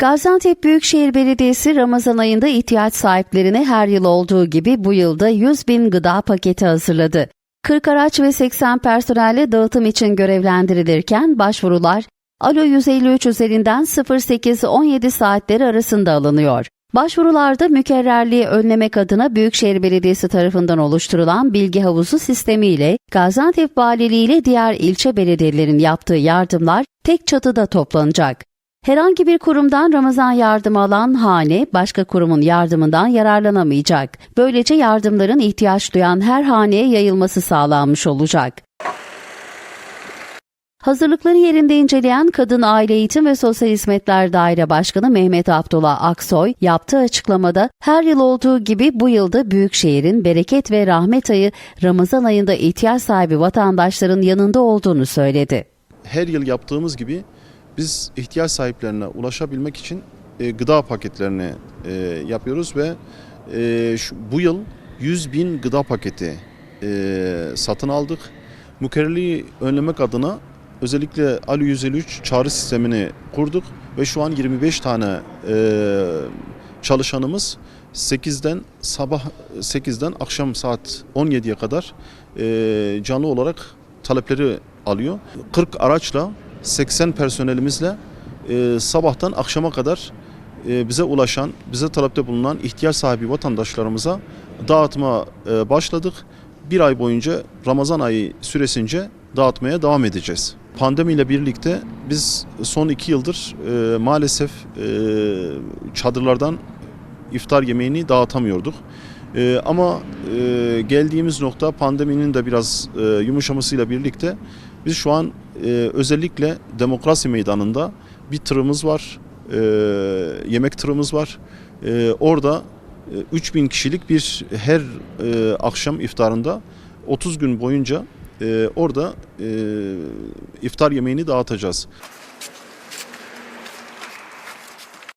Gaziantep Büyükşehir Belediyesi Ramazan ayında ihtiyaç sahiplerine her yıl olduğu gibi bu yılda 100 bin gıda paketi hazırladı. 40 araç ve 80 personelle dağıtım için görevlendirilirken başvurular Alo 153 üzerinden 08-17 saatleri arasında alınıyor. Başvurularda mükerrerliği önlemek adına Büyükşehir Belediyesi tarafından oluşturulan bilgi havuzu sistemiyle Gaziantep Valiliği ile diğer ilçe belediyelerin yaptığı yardımlar tek çatıda toplanacak. Herhangi bir kurumdan Ramazan yardımı alan hane başka kurumun yardımından yararlanamayacak. Böylece yardımların ihtiyaç duyan her haneye yayılması sağlanmış olacak. Hazırlıkları yerinde inceleyen Kadın Aile Eğitim ve Sosyal Hizmetler Daire Başkanı Mehmet Abdullah Aksoy yaptığı açıklamada her yıl olduğu gibi bu yılda Büyükşehir'in bereket ve rahmet ayı Ramazan ayında ihtiyaç sahibi vatandaşların yanında olduğunu söyledi. her yıl yaptığımız gibi biz ihtiyaç sahiplerine ulaşabilmek için e, gıda paketlerini e, yapıyoruz ve e, şu, bu yıl 100 bin gıda paketi e, satın aldık. Mükerrerliği önlemek adına özellikle Ali 153 çağrı sistemini kurduk ve şu an 25 tane e, çalışanımız 8'den sabah 8'den akşam saat 17'ye kadar e, canlı olarak talepleri alıyor. 40 araçla 80 personelimizle e, sabahtan akşama kadar e, bize ulaşan, bize talepte bulunan ihtiyaç sahibi vatandaşlarımıza dağıtma e, başladık. Bir ay boyunca Ramazan ayı süresince dağıtmaya devam edeceğiz. Pandemiyle birlikte biz son iki yıldır e, maalesef e, çadırlardan iftar yemeğini dağıtamıyorduk. Ee, ama e, geldiğimiz nokta pandeminin de biraz e, yumuşamasıyla birlikte biz şu an e, özellikle demokrasi meydanında bir tırımız var, e, yemek tırımız var. E, orada e, 3000 kişilik bir her e, akşam iftarında 30 gün boyunca e, orada e, iftar yemeğini dağıtacağız.